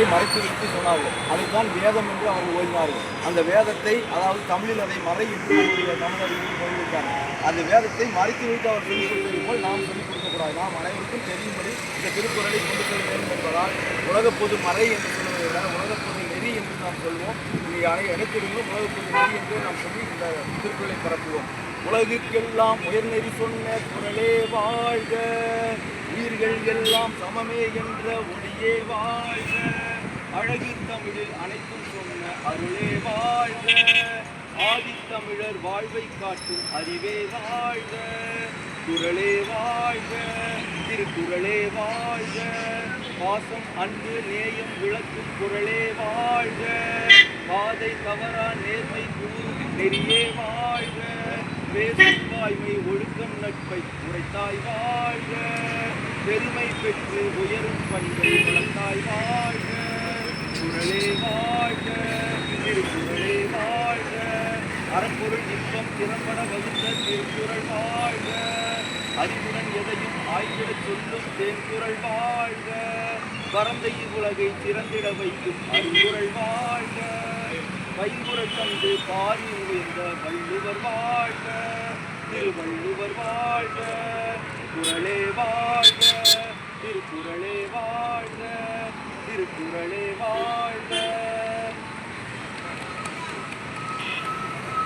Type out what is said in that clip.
திருக்குறளை மறைத்து வைத்து சொன்னார்கள். அதைத்தான் வேதம் என்று அவர்கள் ஓதினார்கள் அந்த வேதத்தை அதாவது தமிழில் அதை மறை என்று நம்முடைய தமிழர்கள் போயிருக்காங்க அந்த வேதத்தை மறைத்து வைத்து அவர் சொல்லிக் கொடுத்தது போல் நாம் சொல்லிக் கொடுக்கக்கூடாது. நாம் அனைவருக்கும் தெரியும்படி இந்த திருக்குறளை கொண்டு செல்ல வேண்டும் என்பதால் உலக பொது மறை என்று சொல்வதை விட உலக பொது நெறி என்று நாம் சொல்வோம். இங்கே அனை அனைத்திலும் உலக பொது நெறி என்று நாம் சொல்லி இந்த திருக்குறளை பரப்புவோம். உலகுக்கெல்லாம் உயர்நெறி சொன்ன குரலே வாழ்க உயிர்கள் எல்லாம் சமமே என்ற ஒளியே வாழ்க. அழகின் தமிழில் அனைத்தும் சொன்ன அருளே வாழ்க. ஆதித்தமிழர் வாழ்வை காட்டும் அறிவே வாழ்க. குரலே வாழ்க. திருக்குறளே வாழ்க. பாசம் அன்பு நேயம் விளக்கும் குரலே வாழ்க. பாதை தவறா நேர்மை கூறும் நெறியே வாழ்க. பேசும் வாய்மை ஒழுக்கம் நட்பை உரைத்தாய் வாழ்க. பெருமை பெற்று உயரும் பண்பை வளர்த்தாய் வாழ்க. அறப்பொருள் இன்பம் திறம்பட வகுத்த திருக்குறள் வாழ்க. அறிவுடன் எதையும் ஆய்விடச் சொல்லும் தேன்குறள் வாழ்க. பரந்தை உலகை திறந்திட வைக்கும் அருங்குறள் வாழ்க. வைகுறள் தந்து பாரி உயர்ந்த வள்ளுவர் வாழ்க. திருவள்ளுவர் வாழ்க. குரலே வாழ்க. திருக்குறளே வாழ்க. திருக்குறளே வாழ்க.